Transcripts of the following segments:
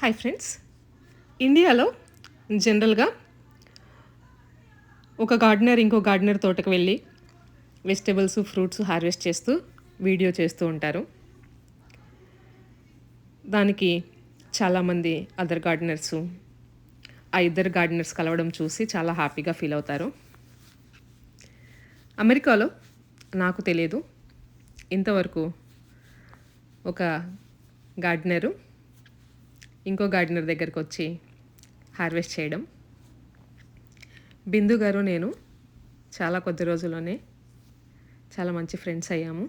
Hi friends ఇండియాలో జనరల్గా ఒక గార్డెనర్ ఇంకో గార్డెనర్ తోటకు వెళ్ళి వెజిటేబుల్స్ ఫ్రూట్స్ హార్వెస్ట్ చేస్తూ వీడియో చేస్తూ ఉంటారు. దానికి చాలామంది అదర్ గార్డెనర్స్ ఆ ఇద్దరు గార్డెనర్స్ కలవడం చూసి చాలా హ్యాపీగా ఫీల్ అవుతారు. అమెరికాలో నాకు తెలియదు ఇంతవరకు ఒక గార్డెనరు ఇంకో గార్డెనర్ దగ్గరకు వచ్చి హార్వెస్ట్ చేయడం. బిందు గారు నేను చాలా కొద్ది రోజుల్లోనే చాలా మంచి ఫ్రెండ్స్ అయ్యాము.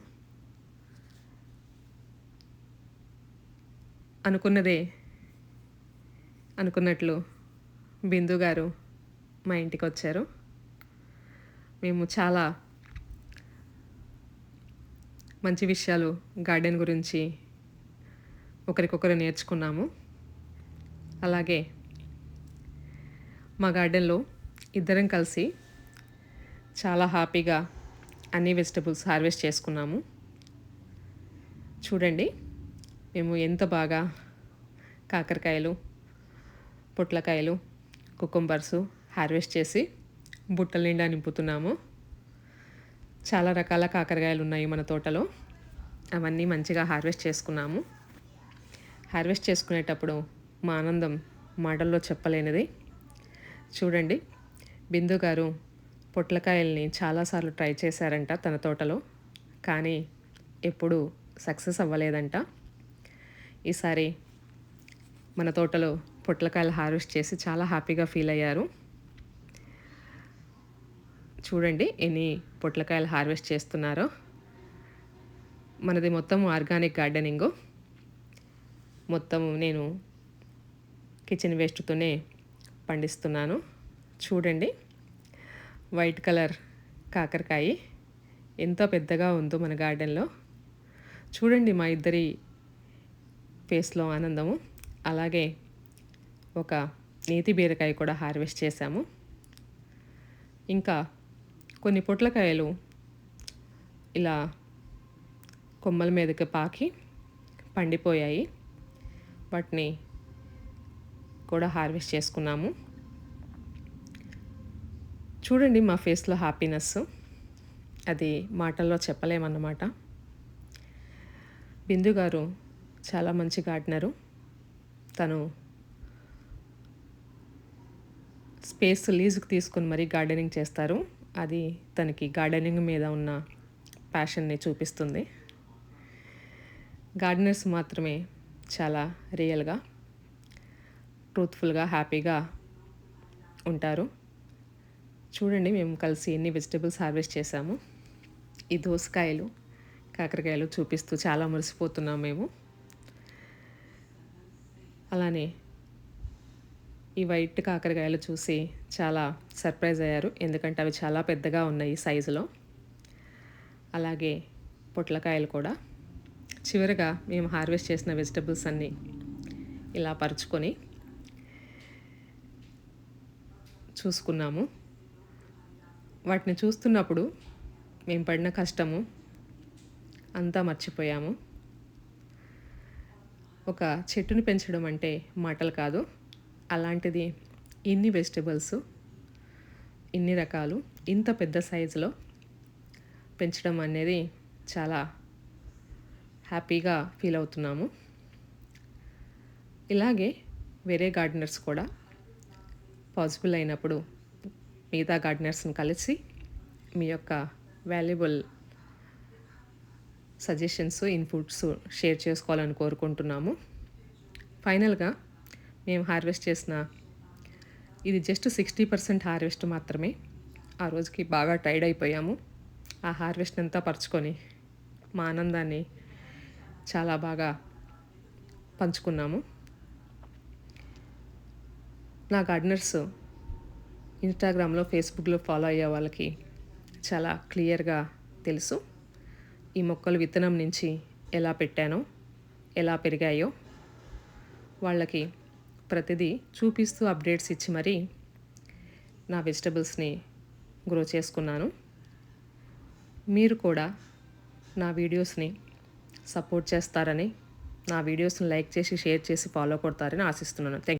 అనుకున్నదే అనుకున్నట్లు బిందు గారు మా ఇంటికి వచ్చారు మేము చాలా మంచి విషయాలు గార్డెన్ గురించి ఒకరికొకరు నేర్చుకున్నాము. అలాగే మా గార్డెన్లో ఇద్దరం కలిసి చాలా హ్యాపీగా అన్ని వెజిటబుల్స్ హార్వెస్ట్ చేసుకున్నాము. చూడండి మేము ఎంత బాగా కాకరకాయలు పొట్లకాయలు కుకుంబర్సు హార్వెస్ట్ చేసి బుట్టల నిండా నింపుతున్నాము. చాలా రకాల కాకరకాయలు ఉన్నాయి మన తోటలో. అవన్నీ మంచిగా హార్వెస్ట్ చేసుకున్నాము. హార్వెస్ట్ చేసుకునేటప్పుడు మా ఆనందం మాటల్లో చెప్పలేనిది. చూడండి బిందు గారు పొట్లకాయల్ని చాలాసార్లు ట్రై చేశారంట తన తోటలో కానీ ఎప్పుడూ సక్సెస్ అవ్వలేదంట. ఈసారి మన తోటలో పొట్లకాయలు హార్వెస్ట్ చేసి చాలా హ్యాపీగా ఫీల్ అయ్యారు. చూడండి ఎన్ని పొట్లకాయలు హార్వెస్ట్ చేస్తున్నారో. మనది మొత్తం ఆర్గానిక్ గార్డెనింగు. మొత్తం నేను కిచెన్ వేస్ట్తోనే పండిస్తున్నాను. చూడండి. వైట్ కలర్ కాకరకాయ ఎంత పెద్దగా ఉందో మన గార్డెన్లో. చూడండి మా ఇద్దరి ఫేస్లో ఆనందము. అలాగే ఒక నేతి బీరకాయ కూడా హార్వెస్ట్ చేశాము. ఇంకా కొన్ని పొట్లకాయలు ఇలా కొమ్మల మీదకి పాకి పండిపోయాయి. వాటిని కూడా హార్వెస్ట్ చేసుకున్నాము. చూడండి మా ఫేస్లో హ్యాపీనెస్. అది మాటల్లో చెప్పలేమన్నమాట. బిందు గారు చాలా మంచి గార్డెనరు. తను స్పేస్ లీజుకు తీసుకొని మరీ గార్డెనింగ్ చేస్తారు. అది తనకి గార్డెనింగ్ మీద ఉన్న ప్యాషన్ని చూపిస్తుంది. గార్డెనర్స్ మాత్రమే చాలా రియల్గా. ట్రూత్ఫుల్గా హ్యాపీగా ఉంటారు. చూడండి మేము కలిసి ఎన్ని వెజిటేబుల్స్ హార్వెస్ట్ చేసాము ఈ దోసకాయలు కాకరకాయలు చూపిస్తూ చాలా మురిసిపోతున్నాం మేము. అలానే ఈ వైట్ కాకరకాయలు చూసి చాలా సర్ప్రైజ్ అయ్యారు. ఎందుకంటే అవి చాలా పెద్దగా ఉన్నాయి సైజులో అలాగే పొట్లకాయలు కూడా. చివరిగా మేము హార్వెస్ట్ చేసిన వెజిటబుల్స్ అన్నీ ఇలా పరుచుకొని చూసుకున్నాము. వాటిని చూస్తున్నప్పుడు మేము పడిన కష్టము అంతా మర్చిపోయాము. ఒక చెట్టుని పెంచడం అంటే మాటలు కాదు. అలాంటిది ఇన్ని వెజిటబుల్స్ ఇన్ని రకాలు ఇంత పెద్ద సైజులో పెంచడం అనేది చాలా హ్యాపీగా ఫీల్ అవుతున్నాము. ఇలాగే వేరే గార్డెనర్స్ కూడా పాసిబుల్ అయినప్పుడు మిగతా గార్డెనర్స్ని కలిసి మీ యొక్క వాల్యుబుల్ సజెషన్స్ ఇన్పుట్స్ షేర్ చేసుకోవాలని కోరుకుంటున్నాము. ఫైనల్గా మేము హార్వెస్ట్ చేసిన ఇది జస్ట్ సిక్స్టీ పర్సెంట్ హార్వెస్ట్ మాత్రమే. ఆ రోజుకి బాగా టైర్డ్ అయిపోయాము. ఆ హార్వెస్ట్ అంతా పరుచుకొని మా ఆనందాన్ని చాలా బాగా పంచుకున్నాము. నా గార్డెనర్స్ ఇన్స్టాగ్రామ్లో ఫేస్బుక్లో ఫాలో అయ్యే వాళ్ళకి చాలా క్లియర్గా తెలుసు. ఈ మొక్కలు విత్తనం నుంచి ఎలా పెట్టానో ఎలా పెరిగాయో వాళ్ళకి ప్రతిదీ చూపిస్తూ అప్డేట్స్ ఇచ్చి మరీ నా వెజిటబుల్స్ని గ్రో చేసుకున్నాను. మీరు కూడా నా వీడియోస్ని సపోర్ట్ చేస్తారని నా వీడియోస్ని లైక్ చేసి షేర్ చేసి ఫాలో కొడతారని ఆశిస్తున్నాను. థ్యాంక్